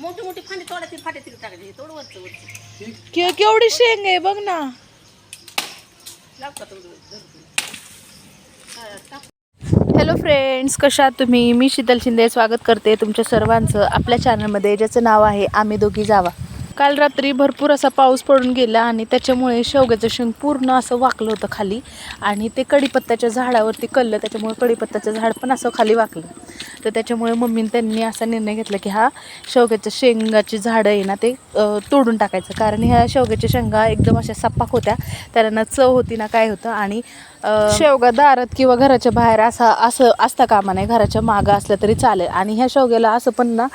मोठी मोठी फांदी तोडायची फाटे तिकडे टाकायची. तोड वरचं वरचं. के- केवढी शेंग आहे बघ ना. टाक. हॅलो फ्रेंड्स कशा आहात तुम्ही? मी शीतल शिंदे स्वागत करते तुमच्या सर्वांचं आपल्या चॅनलमध्ये ज्याचं नाव आहे आम्ही दोघी जावा. काल रात्री भरपूर असा पाऊस पडून गेला आणि त्याच्यामुळे शेवग्याचं शेंग पूर्ण असं वाकलं होतं खाली आणि ते कडीपत्त्याच्या झाडावरती कल्लं त्याच्यामुळे कडीपत्त्याचं झाड पण असं खाली वाकलं. तर त्याच्यामुळे मम्मीने त्यांनी असा निर्णय घेतला की हा शेवग्याच्या शेंगाची झाडं आहे ना ते तोडून टाकायचं. कारण ह्या शेवग्याच्या शेंगा एकदम अशा सपाक होत्या. त्यांना चव होती ना काय होतं. आणि शेवगा दारात किंवा घराच्या बाहेर असा असं असता कामा नाही घराच्या मागं असलं तरी चालेल. आणि ह्या शेवग्याला असं पण ना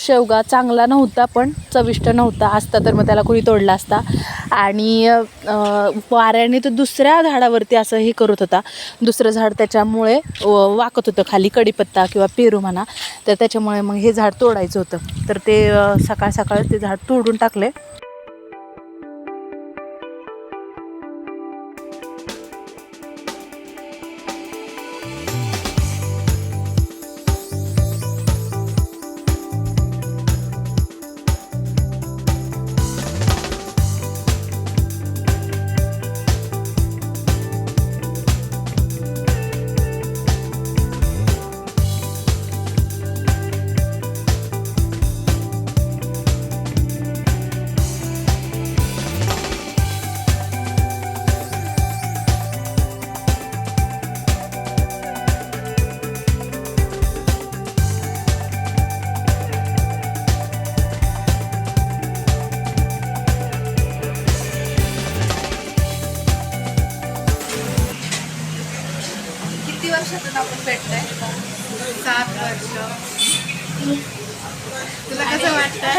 शेवगा चांगला नव्हता पण चविष्ट नव्हता. असता तर मग त्याला कोणी तोडला असता. आणि वाऱ्याने तो दुसऱ्या झाडावरती असं हे करत होता. दुसरं झाड त्याच्यामुळे वाकत होतं. खाली कडीपत्ता किंवा पेरू म्हणा. तर त्याच्यामुळे मग हे झाड तोडायचं होतं. तर ते सकाळ सकाळ ते झाड तोडून टाकले. वर्षातून आपण भेटलोय. सात वर्ष. तुला कसं वाटतं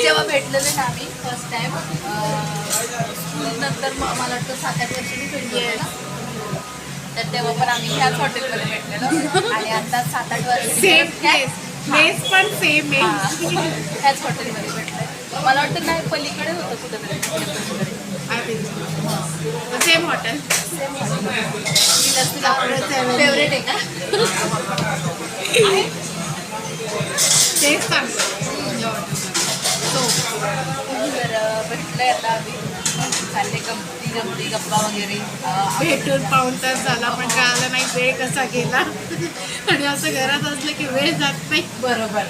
जेव्हा भेटलेले ना आम्ही फर्स्ट टाइम स्कूल नंतर मला वाटतं सात आठ वर्षांनी भेटले ना. तर तेव्हा पण आम्ही ह्याच हॉटेलमध्ये भेटलेलो. आणि आता सात आठ वर्ष सेम प्लेस प्लेस पण सेम आहे ह्याच हॉटेलमध्ये भेटलोय मला वाटतं नाही पलीकडे होतं कुठेतरी. सेम हॉटेल फेवरेट आहे का? गप्पा वगैरे भेटून पाऊण तास झाला पण कळालं नाही वेळ कसा गेला. आणि असं घरात असलं की वेळ जात नाही. बरोबर.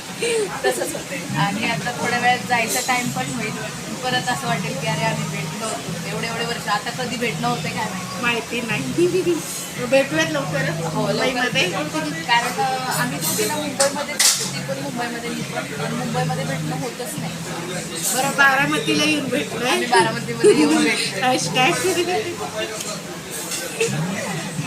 तसंच होते आणि आता थोड्या वेळात जायचा टाइम पण होईल. परत असं वाटेल की अरे आम्ही भेटलो होतो. एवढे एवढे वर्ष आता कधी भेटणं होते काय माहिती? माहिती नाही. भेटूयात लवकर हो मुंबईमध्ये. कारण आम्ही ना मुंबईमध्ये ती पण मुंबईमध्ये मी पण. मुंबईमध्ये भेटणं होतच नाही. बरं बारामतीला येऊन आम्ही बारामतीमध्ये येऊन हॅशटॅग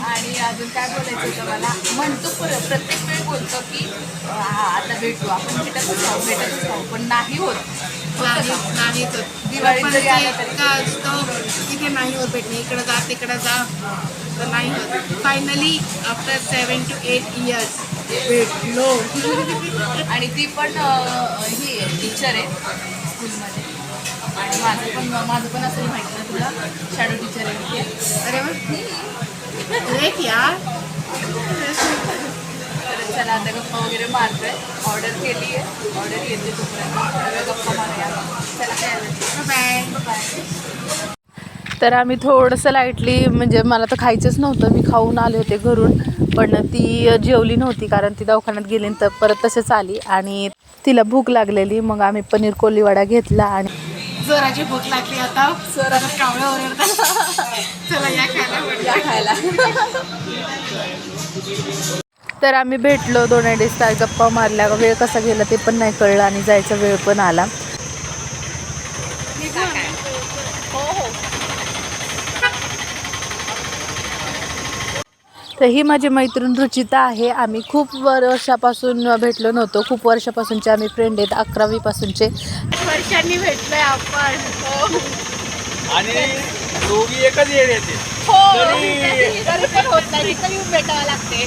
आणि अजून काय बोलायचं होतं मला? म्हणतो पर- प्रत्येक वेळी बोलतो की हा आता भेटू. आपण भेटतच राहू भेटतच राहू. पण नाही होत. नाही नाही तर असतं की ते नाही होत भेटणे इकडं जा तिकडं जा तर नाही होत. Finally after seven to eight years भेटलो. आणि ती पण ही टीचर आहे स्कूलमध्ये. आणि माझं पण माझं पण असं माहिती ना तुला शॅडो टीचर आहे. अरे वा. यार. तर चला आता गप्पा वगैरे मारतोय. ऑर्डर केली आहे ऑर्डर येते तोपर्यंत. वेळ गप्पा मारूया. चला काय बाय तर आम्ही थोडंसं लाईटली म्हणजे मला तर खायचंच नव्हतं. मी खाऊन आले होते घरून पण ती जेवली नव्हती कारण ती दवाखान्यात गेली तर परत तसेच आली आणि तिला भूक लागलेली. मग आम्ही पनीर कोलीवाडा घेतला आणि जोराची भूक लागली आता. जोराला कावळं ओरडतात चला या खायला. या खायला. तर आम्ही भेटलो दोन अडीच तास गप्पा मारल्या वेळ कसा गेला ते पण नाही कळलं आणि जायचा वेळ पण आला. तर ही माझी मैत्रीण रुचिता आहे. आम्ही खूप वर्षापासून भेटलो नव्हतो. खूप वर्षापासूनचे आम्ही फ्रेंड आहेत अकरावीपासूनचे. वर्षांनी भेटलोय आपण. आणि दोघी एकच होत नाही. तिथं येऊन भेटावं लागते.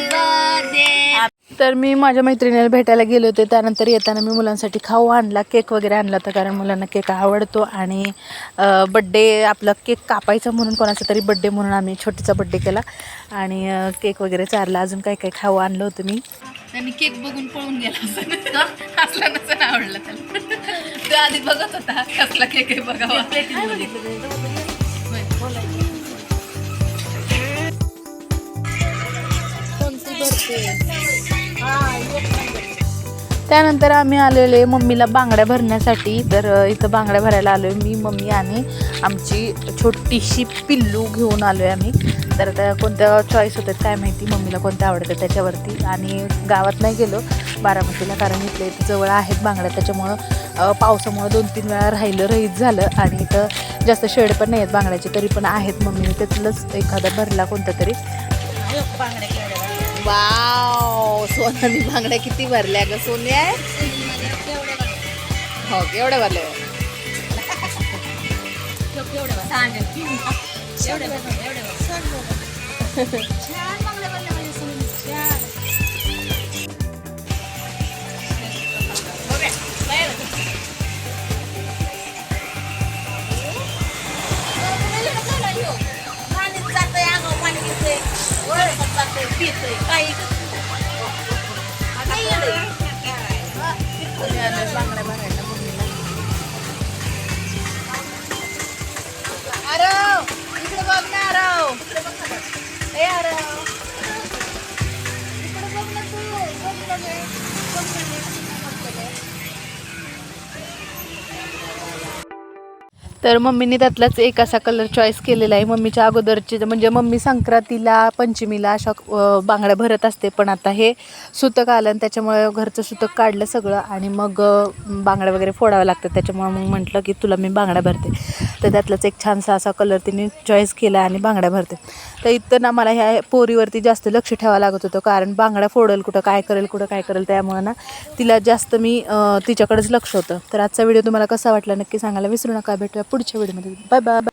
तर मी माझ्या मैत्रिणीला भेटायला गेले होते. त्यानंतर येताना मी मुलांसाठी खाऊ आणला केक वगैरे आणला होता कारण मुलांना केक आवडतो आणि बड्डे आपला केक कापायचा म्हणून कोणाचा तरी बड्डे म्हणून आम्ही छोटीचा बड्डे केला आणि केक वगैरे चारला. अजून काय काय खाऊ आणलं होतं मी? त्यांनी केक बघून पळून गेला असं असला नसेल आवडला त्याला. तो आधी बघत होता कसला केक आहे बघावा. त्यानंतर आम्ही आलेले मम्मीला बांगड्या भरण्यासाठी. तर इथं बांगड्या भरायला आलो आहे मी मम्मी आणि आमची छोटीशी पिल्लू घेऊन आलो आहे आम्ही. तर त्या कोणत्या चॉईस होतात काय माहिती मम्मीला कोणत्या आवडतं त्याच्यावरती. आणि गावात नाही गेलो बारामतीला कारण इथले इथं जवळ आहेत बांगड्या त्याच्यामुळं पावसामुळं दोन तीन वेळा राहिलं रहीत झालं. आणि इथं जास्त शेड पण नाही आहेत बांगड्याचे तरी पण आहेत मम्मीने त्यातलंच एखादा भरला कोणता तरी बांगड्या वाव सोनानी बांगड्या किती भरल्या ग सोन्या हो केवढ्या भरल्या बांगड्या भरायला मम्मीला आरव इकडे बघ ना आरव ए आरव इकडे बघ ना तू बघ ना बे. बघ ना बे. तर मम्मीने त्यातलाच एक असा कलर चॉईस केलेला आहे. मम्मीच्या अगोदरची म्हणजे मम्मी संक्रांतीला पंचमीला अशा बांगड्या भरत असते. पण आता हे सुतक आलं आणि त्याच्यामुळे घरचं सुतक काढलं सगळं आणि मग बांगड्या वगैरे फोडावं लागतं त्याच्यामुळे मग म्हटलं की तुला मी बांगड्या भरते. तर त्यातलाच एक छानसा असा कलर तिने चॉईस केला आणि बांगड्या भरते. तर इथं ना मला ह्या पोरीवरती जास्त लक्ष ठेवावं लागत होतं कारण बांगड्या फोडेल कुठं काय करेल कुठं काय करेल त्यामुळं ना तिला जास्त मी तिच्याकडेच लक्ष होतं. तर आजचा व्हिडिओ तुम्हाला कसा वाटला नक्की सांगायला विसरू नका. भेटूया पुढच्या व्हिडिओमध्ये बाय बाय